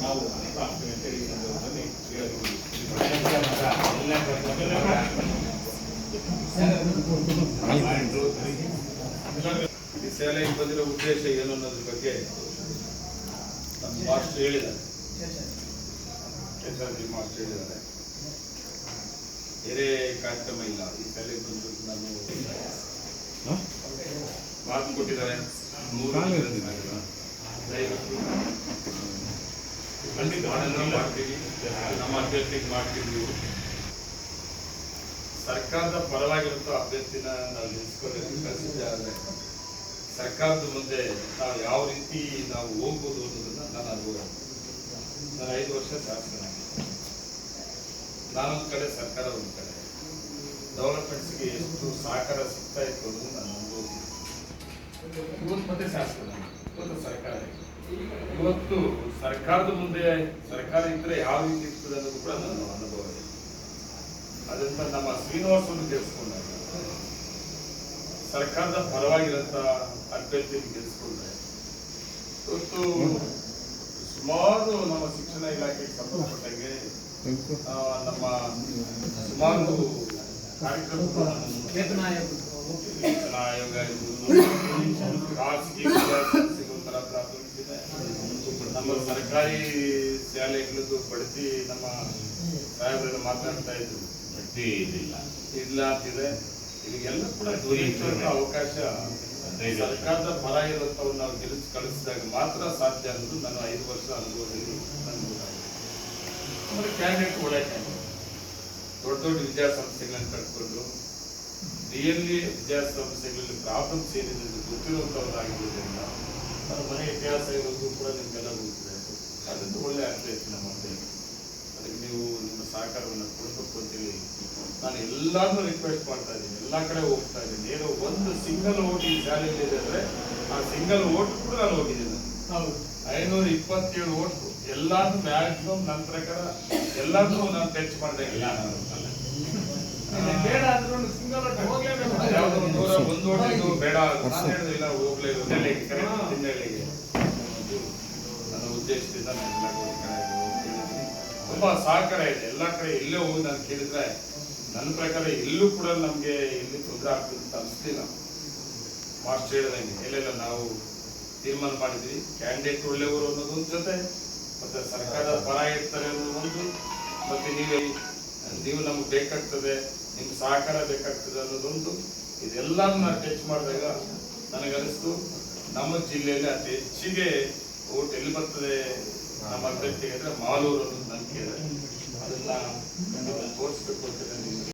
ನಾವು ಸಂದರ್ಭದಲ್ಲಿ ಹೇಳಬಹುದು ಶಾಲೆಗೆ ಬಂದಿರೋ ಉದ್ದೇಶ ಏನು ಅನ್ನೋದ್ರ ಬಗ್ಗೆ ನಮ್ಮ ಮಾಸ್ಟರ್ ಹೇಳಿದ್ದಾರೆ. ಎಸ್ ಆರ್ ಜಿ ಮಾಸ್ಟರ್ ಹೇಳಿದ್ದಾರೆ. ಬೇರೆ ಕಾರ್ಯಕ್ರಮ ಇಲ್ಲ. ಈ ಶಾಲೆಗೆ ಬಂದು ನಾನು ಮಾತು ಕೊಟ್ಟಿದ್ದಾರೆ. ಮೂರು. ಮಾಡ್ತೀವಿ ನಮ್ಮ ಅಭ್ಯರ್ಥಿಗೆ ಮಾಡ್ತೀವಿ ಸರ್ಕಾರದ ಪರವಾಗಿರುತ್ತೋ ಅಭ್ಯರ್ಥಿನ ನಾವು ಆದರೆ ಸರ್ಕಾರದ ಮುಂದೆ ನಾವು ಯಾವ ರೀತಿ ನಾವು ಹೋಗ್ಬೋದು ಅನ್ನೋದನ್ನ ನಾನು ಅನುಭವ ನಾನು ಐದು ವರ್ಷ ಶಾಸಕನಾಗಿದ್ದೆ ನಾನೊಂದು ಕಡೆ ಸರ್ಕಾರ, ಒಂದು ಕಡೆ. ಡೆವಲಪ್ಮೆಂಟ್ಸ್ಗೆ ಎಷ್ಟು ಸಹಕಾರ ಸಿಗ್ತಾ ಇತ್ತು ಅನ್ನೋದು ನಾನು ಅನುಭವಿಸಿದ್ದೆ ಇವತ್ತು ಮತ್ತೆ ಶಾಸಕನಾಗಿ ಇವತ್ತು ಸರ್ಕಾರ. ಇವತ್ತು ಸರ್ಕಾರದ ಮುಂದೆ ಸರ್ಕಾರ ಇದ್ರೆ ಯಾವ ರೀತಿ ಇರ್ತದೆ ಅನ್ನೋದು ಕೂಡ ನನ್ನ ಅನುಭವ ಇದೆ. ಅದರಿಂದ ನಮ್ಮ ಶ್ರೀನಿವಾಸವನ್ನು ಗೆಲ್ಸ್ಕೊಂಡಾಗ ಸರ್ಕಾರದ ಪರವಾಗಿರಂತ ಅಭ್ಯರ್ಥಿಯನ್ನು ಗೆಲ್ಸ್ಕೊಂಡ್ರೆ ಇವತ್ತು ಸುಮಾರು ನಮ್ಮ ಶಿಕ್ಷಣ ಇಲಾಖೆಗೆ ಸಂಬಂಧಪಟ್ಟಂಗೆ ನಮ್ಮ ಸುಮಾರು ಕಾರ್ಯಕ್ರಮ ಆಯೋಗ ಖಾಸಗಿ. ನಮ್ಮ ಸರ್ಕಾರಿ ಶಾಲೆಗಳದ್ದು ಬಡ್ತಿ ನಮ್ಮ ಸಾಹೇಬರೆಲ್ಲ ಮಾತಾಡ್ತಾ ಇದ್ರು. ಬಡ್ಡಿ ಇದಿಲ್ಲ. ಇಲ್ಲ ಅಂತಿದೆ. ಇದಕ್ಕೆಲ್ಲ ಕೂಡ ದೊರೆಯುವಂತ ಅವಕಾಶ. ಸರ್ಕಾರದ ಪರ ಇರುವಂತವ್ರು ನಾವು ಗೆಲ್ಲಿಸಿ ಕಳಿಸಿದಾಗ ಮಾತ್ರ ಸಾಧ್ಯ ಅನ್ನೋದು ನನ್ನ ಐದು ವರ್ಷ ಅನುಭವದಲ್ಲಿ ನನಗೆ. ಆಮೇಲೆ ಕ್ಯಾಂಡಿಡೇಟ್ ಒಳ್ಳೆ ಕ್ಯಾಂಡಿಡೇಟ್ ದೊಡ್ಡ ದೊಡ್ಡ ವಿದ್ಯಾಸಂಸ್ಥೆಗಳನ್ನು ಕಟ್ಕೊಂಡು ರಿಯಲಿ ವಿದ್ಯಾಸಂಸ್ಥೆಗಳಲ್ಲಿ ಪ್ರಾಬ್ಲಮ್ಸ್ ಏನಿದೆ ಅಂತ ಗೊತ್ತಿರುವಂತವ್ರಾಗಿರೋದ್ರಿಂದ ನನ್ನ ಮನೆ ಇತಿಹಾಸ ಇರೋದು ಕೂಡ ನಿಮಗೆಲ್ಲ ಗೊತ್ತಿದೆ. ಅದರಿಂದ ಒಳ್ಳೆ ಆಗ್ತಾ ಇತ್ತು ನಮ್ಮ ಅದಕ್ಕೆ ನೀವು ನಿಮ್ಮ ಸಹಕಾರವನ್ನು ಕೊಡಬೇಕು ಅಂತೇಳಿ ನಾನು ಎಲ್ಲರನ್ನೂ ರಿಕ್ವೆಸ್ಟ್ ಮಾಡ್ತಾ ಇದ್ದೀನಿ. ಎಲ್ಲ ಕಡೆ ಹೋಗ್ತಾ ಇದ್ದೀನಿ. ಏನೋ ಒಂದು ಸಿಂಗಲ್ ಓಟ್ ಈ ಶಾಲೆಯಲ್ಲಿ ಇದೆ ಅಂದರೆ ಆ ಸಿಂಗಲ್ ಓಟ್ ಕೂಡ ನಾನು ಹೋಗಿದ್ದೀನಿ. ಐನೂರ ಇಪ್ಪತ್ತೇಳು ಓಟ್ ಎಲ್ಲಾನು ಮ್ಯಾಕ್ಸಿಮಮ್ ನನ್ನ ಪ್ರಕಾರ ಎಲ್ಲಾದ್ರೂ ನಾನು ಟಚ್ ಮಾಡಿದೆ ಇಲ್ಲ ನಾನು. ಓಟ್ ಇದು ಬೇಡ ಇಲ್ಲ ಹಿನ್ನೆಲೆಗೆ ಅನ್ನೋದು ನನ್ನ ಉದ್ದೇಶದಿಂದ ನಾನು ಎಲ್ಲ ಕಡೆ. ತುಂಬಾ ಸಹಕಾರ ಇದೆ. ಎಲ್ಲ ಕಡೆ ಎಲ್ಲೇ ಹೋಗಿ ನಾನು ಕೇಳಿದ್ರೆ ನನ್ನ ಪ್ರಕಾರ ಎಲ್ಲೂ ಕೂಡ ನಮಗೆ ಎಲ್ಲಿ ತೊಂದರೆ ಆಗ್ತದೆ ಅಂತ ಅನಿಸ್ತಿಲ್ಲ. ಮಾಸ್ಟರ್ ಹೇಳಿದಂಗೆ ಎಲ್ಲೆಲ್ಲ ನಾವು ತೀರ್ಮಾನ ಮಾಡಿದ್ವಿ. ಕ್ಯಾಂಡಿಡೇಟ್ ಒಳ್ಳೆಯವರು ಅನ್ನೋದೊಂದು ಜೊತೆ ಮತ್ತೆ ಸರ್ಕಾರದ ಪರ ಇರ್ತಾರೆ ಅನ್ನೋದು ಒಂದು. ಮತ್ತೆ ನೀವೇ ನೀವು ನಮ್ಗೆ ಬೇಕಾಗ್ತದೆ ನಿಮ್ಗೆ ಸಹಕಾರ ಬೇಕಾಗ್ತದೆ ಅನ್ನೋದೊಂದು ಇದೆಲ್ಲನೂ ನಾನು ಟಚ್ ಮಾಡಿದಾಗ ನನಗನಿಸ್ತು ನಮ್ಮ ಜಿಲ್ಲೆಯಲ್ಲಿ ಅತಿ ಹೆಚ್ಚಿಗೆ ಓಟ್ ಎಲ್ಲಿ ಬರ್ತದೆ ನಮ್ಮ ಅಭ್ಯರ್ಥಿ ಅಂದ್ರೆ ಮಾಲೂರು ಅನ್ನೋದು ನಂಬಿಕೆ ಅದನ್ನ ತೋರಿಸ್ಬೇಕು ಅಂತ